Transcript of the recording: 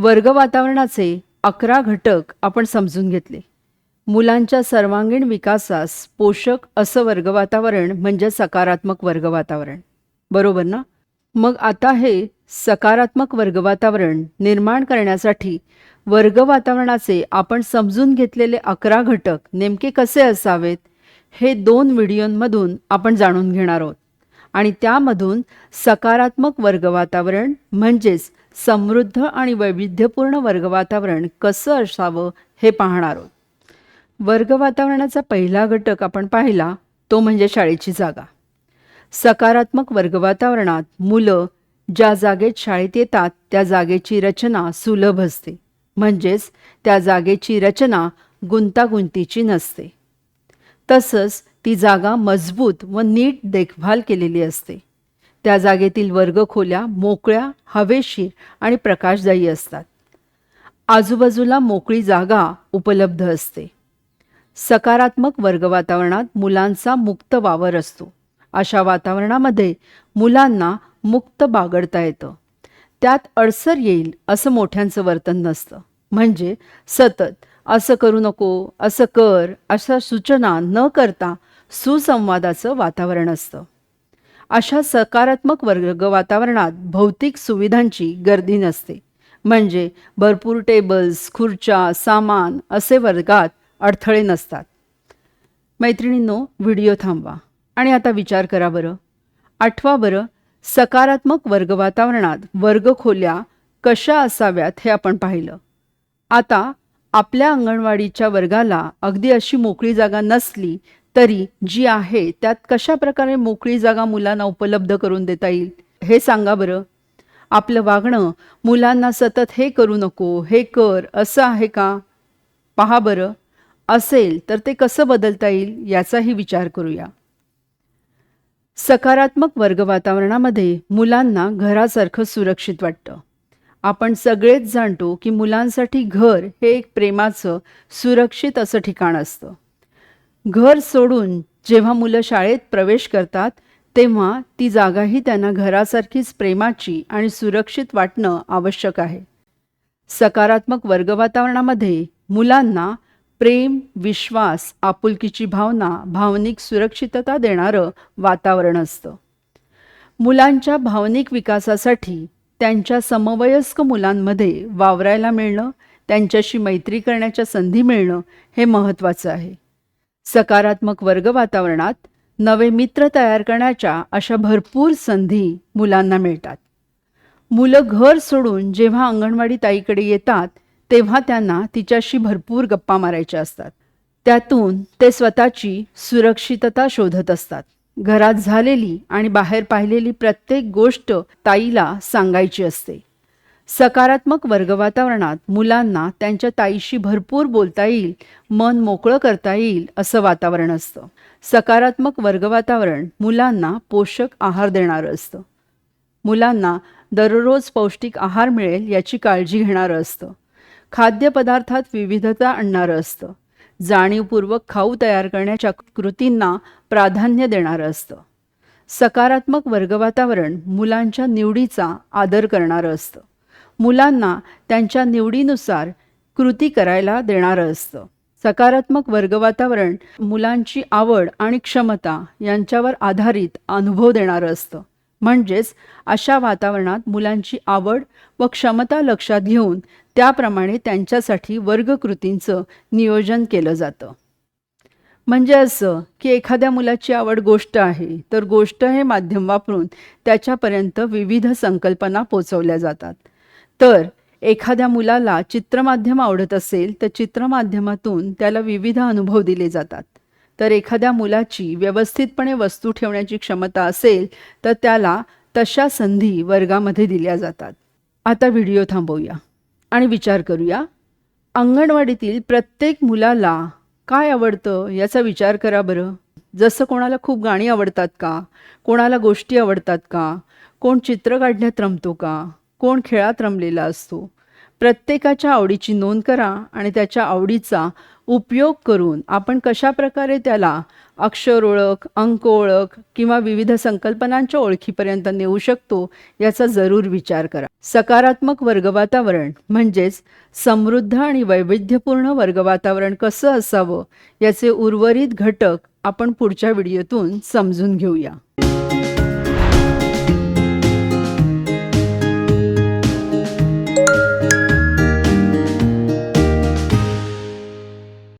वर्ग वातावरणाचे अकरा घटक आपण समजून घेतले. मुलांच्या सर्वांगीण विकासास पोषक असं वर्ग वातावरण म्हणजे सकारात्मक वर्ग वातावरण. बरोबर ना? मग आता हे सकारात्मक वर्ग वातावरण निर्माण करण्यासाठी वर्ग वातावरणाचे आपण समजून घेतलेले अकरा घटक नेमके कसे असावेत हे दोन व्हिडिओंमधून आपण जाणून घेणार आहोत. आणि त्यामधून सकारात्मक वर्ग वातावरण म्हणजेच समृद्ध आणि वैविध्यपूर्ण वर्ग वातावरण कसं असावं हे पाहणार आहोत. वर्ग वातावरणाचा पहिला घटक आपण पाहिला तो म्हणजे शाळेची जागा. सकारात्मक वर्ग वातावरणात मुलं ज्या जागेत शाळेत येतात त्या जागेची रचना सुलभ असते. म्हणजेच त्या जागेची रचना गुंतागुंतीची नसते. तसंच ती जागा मजबूत व नीट देखभाल केलेली असते. त्या जागेतील वर्गखोल्या मोकळ्या हवेशीर आणि प्रकाशदायी असतात. आजूबाजूला मोकळी जागा उपलब्ध असते. सकारात्मक वर्ग वातावरणात मुलांचा मुक्त वावर असतो. अशा वातावरणामध्ये मुलांना मुक्त बागडता येतं. त्यात अडसर येईल असं मोठ्यांचं वर्तन नसतं. म्हणजे सतत असं करू नको असं कर अशा सूचना न करता सुसंवादाचं वातावरण असतं. अशा सकारात्मक वर्ग वातावरणात भौतिक सुविधांची गर्दी नसते. म्हणजे भरपूर टेबल्स खुर्च्या सामान असे वर्गात अडथळे नसतात. मैत्रिणींनो व्हिडिओ थांबवा. आणि आता विचार करा बरं. आठवा बरं सकारात्मक वर्ग वातावरणात वर्गखोल्या कशा असाव्यात हे आपण पाहिलं. आता आपल्या अंगणवाडीच्या वर्गाला अगदी अशी मोकळी जागा नसली तरी जी आहे त्यात कशा प्रकारे मोकळी जागा मुलांना उपलब्ध करून देता येईल हे सांगा बरं. आपलं वागणं मुलांना सतत हे करू नको हे कर असं आहे का? पहा बरं असेल तर ते कसं बदलता येईल याचाही विचार करूया. सकारात्मक वर्ग वातावरणामध्ये मुलांना घरासारखं सुरक्षित वाटतं. आपण सगळेच जाणतो की मुलांसाठी घर हे एक प्रेमाचं सुरक्षित असं ठिकाण असतं. घर सोडून जेव्हा मुलं शाळेत प्रवेश करतात तेव्हा ती जागाही त्यांना घरासारखीच प्रेमाची आणि सुरक्षित वाटणं आवश्यक आहे. सकारात्मक वर्ग वातावरणामध्ये मुलांना प्रेम विश्वास आपुलकीची भावना भावनिक सुरक्षितता देणारं वातावरण असतं. मुलांच्या भावनिक विकासासाठी त्यांच्या समवयस्क मुलांमध्ये वावरायला मिळणं त्यांच्याशी मैत्री करण्याच्या संधी मिळणं हे महत्त्वाचं आहे. सकारात्मक वर्ग वातावरणात नवे मित्र तयार करण्याच्या अशा भरपूर संधी मुलांना मिळतात. मुलं घर सोडून जेव्हा अंगणवाडी ताईकडे येतात तेव्हा त्यांना तिच्याशी भरपूर गप्पा मारायच्या असतात. त्यातून ते स्वतःची सुरक्षितता शोधत असतात. घरात झालेली आणि बाहेर पाहिलेली प्रत्येक गोष्ट ताईला सांगायची असते. सकारात्मक वर्ग वातावरणात मुलांना त्यांच्या ताईशी भरपूर बोलता येईल मन मोकळं करता येईल असं वातावरण असतं. सकारात्मक वर्ग वातावरण मुलांना पोषक आहार देणारं असतं. मुलांना दररोज पौष्टिक आहार मिळेल याची काळजी घेणारं असतं. खाद्यपदार्थात विविधता आणणारं असतं. जाणीवपूर्वक खाऊ तयार करण्याच्या कृतींना प्राधान्य देणारं असतं. सकारात्मक वर्ग वातावरण मुलांच्या निवडीचा आदर करणारं असतं. मुलांना त्यांच्या निवडीनुसार कृती करायला देणारं असतं. सकारात्मक वर्ग वातावरण मुलांची आवड आणि क्षमता यांच्यावर आधारित अनुभव देणारं असतं. म्हणजेच अशा वातावरणात मुलांची आवड व क्षमता लक्षात घेऊन त्याप्रमाणे त्यांच्यासाठी वर्गकृतींचं नियोजन केलं जातं. म्हणजे असं की एखाद्या मुलाची आवड गोष्ट आहे तर गोष्ट हे माध्यम वापरून त्याच्यापर्यंत विविध संकल्पना पोचवल्या जातात. तर एखाद्या मुलाला चित्रमाध्यम आवडत असेल तर चित्रमाध्यमातून त्याला विविध अनुभव दिले जातात. तर एखाद्या मुलाची व्यवस्थितपणे वस्तू ठेवण्याची क्षमता असेल तर त्याला तशा संधी वर्गामध्ये दिल्या जातात. आता व्हिडिओ थांबवूया आणि विचार करूया. अंगणवाडीतील प्रत्येक मुलाला काय आवडतं याचा विचार करा बरं. जसं कोणाला खूप गाणी आवडतात का? कोणाला गोष्टी आवडतात का? कोण चित्र काढण्यात रमतो का? कोण खेळात रमलेला असतो. प्रत्येकाच्या आवडीची नोंद करा आणि त्याच्या आवडीचा उपयोग करून आपण कशा प्रकारे त्याला अक्षर ओळख अंक ओळख किंवा विविध संकल्पनांच्या ओळखीपर्यंत नेऊ शकतो याचा जरूर विचार करा. सकारात्मक वर्ग वातावरण म्हणजेच समृद्ध आणि वैविध्यपूर्ण वर्ग वातावरण कसं असावं याचे उर्वरित घटक आपण पुढच्या व्हिडिओतून समजून घेऊया.